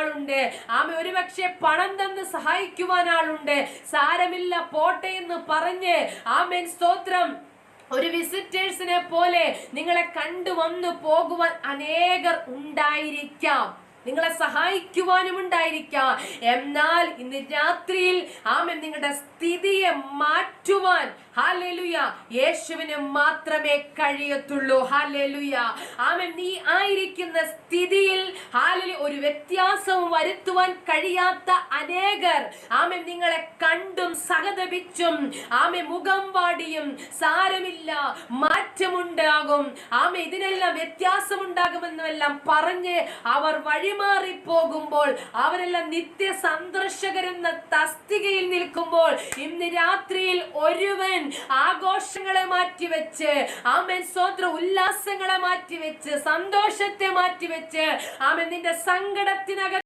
ആളുണ്ട്. ആമ ഒരുപക്ഷെ പണം തന്ന് സഹായിക്കുവാൻ ആളുണ്ട്. സാരമില്ല പോട്ടെ എന്ന് പറഞ്ഞ് ആമേൻ സ്തോത്രം. ഒരു വിസിറ്റേഴ്സിനെ പോലെ നിങ്ങളെ കണ്ടു വന്നു പോകുവാൻ അനേകർ ഉണ്ടായിരിക്കാം. നിങ്ങളെ സഹായിക്കുവാനും ഉണ്ടായിരിക്കാം. എന്നാൽ ഇന്ന് രാത്രിയിൽ ആമൻ നിങ്ങളുടെ സ്ഥിതിയെ മാറ്റുവാൻ ഹാലേലുയ. യേശുവിന് മാത്രമേ കഴിയത്തുള്ളൂ. ഹാലേലുയ. ആമൻ. നീ ആയിരിക്കുന്ന സ്ഥിതിയിൽ ഹാലിൽ ഒരു വ്യത്യാസവും വരുത്തുവാൻ കഴിയാത്ത അനേകർ. ആമൻ. നിങ്ങളെ കണ്ടും സഹതപിച്ചും ആമെ മുഖം വാടിയും സാരമില്ല മാറ്റമുണ്ടാകും. ആമ ഇതിനെല്ലാം വ്യത്യാസമുണ്ടാകുമെന്നുമെല്ലാം പറഞ്ഞ് അവർ വഴിമാറി പോകുമ്പോൾ അവരെല്ലാം നിത്യ സന്ദർശകരെന്ന തസ്തികയിൽ നിൽക്കുമ്പോൾ ഇന്ന് രാത്രിയിൽ ആഘോഷങ്ങളെ മാറ്റിവെച്ച് ആമൻ സ്വത്ര ഉല്ലാസങ്ങളെ മാറ്റിവെച്ച് സന്തോഷത്തെ മാറ്റിവെച്ച് ആമൻ നിന്റെ സങ്കടത്തിനകത്ത്